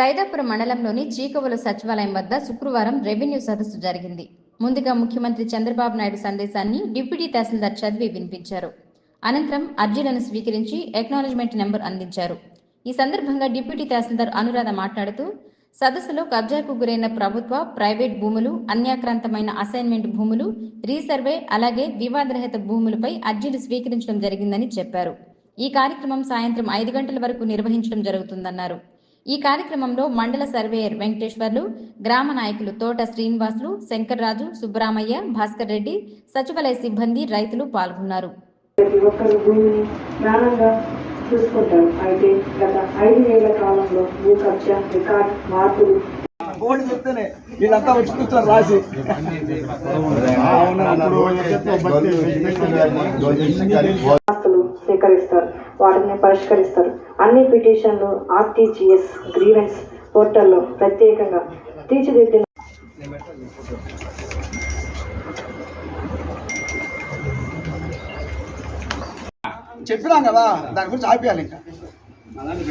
సైదాపురం మండలంలోని చీకవలు సచివాలయం వద్ద శుక్రవారం రెవెన్యూ సదస్సు జరిగింది. ముందుగా ముఖ్యమంత్రి చంద్రబాబు నాయుడు సందేశాన్ని డిప్యూటీ తహసీల్దార్ చదివి వినిపించారు. అనంతరం అర్జీలను స్వీకరించి ఎక్నాలజ్మెంట్ నెంబర్ అందించారు. ఈ సందర్భంగా డిప్యూటీ తహసీల్దార్ అనురాధ మాట్లాడుతూ సదస్సులో కబ్జాకు గురైన ప్రభుత్వ ప్రైవేట్ భూములు అన్యాక్రాంతమైన అసైన్మెంట్ భూములు రీసర్వే అలాగే వివాదరహిత భూములపై అర్జీలు స్వీకరించడం జరిగిందని చెప్పారు. ఈ కార్యక్రమం సాయంత్రం ఐదు గంటల వరకు నిర్వహించడం జరుగుతుందన్నారు. ఈ కార్యక్రమంలో మండల సర్వేయర్ వెంకటేశ్వర్లు గ్రామ నాయకులు తోట శ్రీనివాసులు శంకర్రాజు సుబ్బరామయ్య భాస్కర్ రెడ్డి సచివాలయ సిబ్బంది రైతులు పాల్గొన్నారు. చూసుకుంటారు. అయితే గత ఐదు ఏళ్ళ కాలంలో భూ కబ్జా రికార్డ్ మార్పులు బోర్డు చెప్తేనే వీళ్ళంతా వచ్చి కూర్చొని రాసి. ఆస్తులు సేకరిస్తారు. వాటిని పరిష్కరిస్తారు. అన్ని పిటిషన్లు ఆర్టీజీఎస్ గ్రీవెన్స్ పోర్టల్లో ప్రత్యేకంగా తీర్చిదిద్దిన చెప్పినాం కదా దాని గురించి ఆపేయాలి ఇంకా.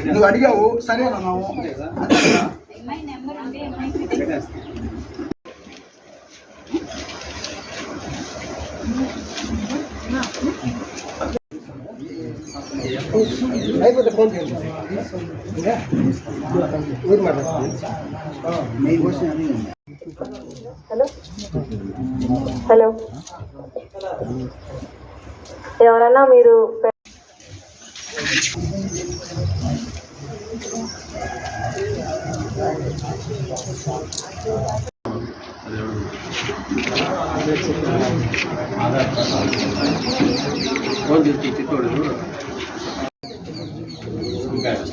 నువ్వు అడిగావు సరే అన్నావు అయిపోతే ఫోన్ చేయండి. ఊరు హలో? హలో? ఎవరన్నా మీరు ఆధార్ కార్డు Obrigado.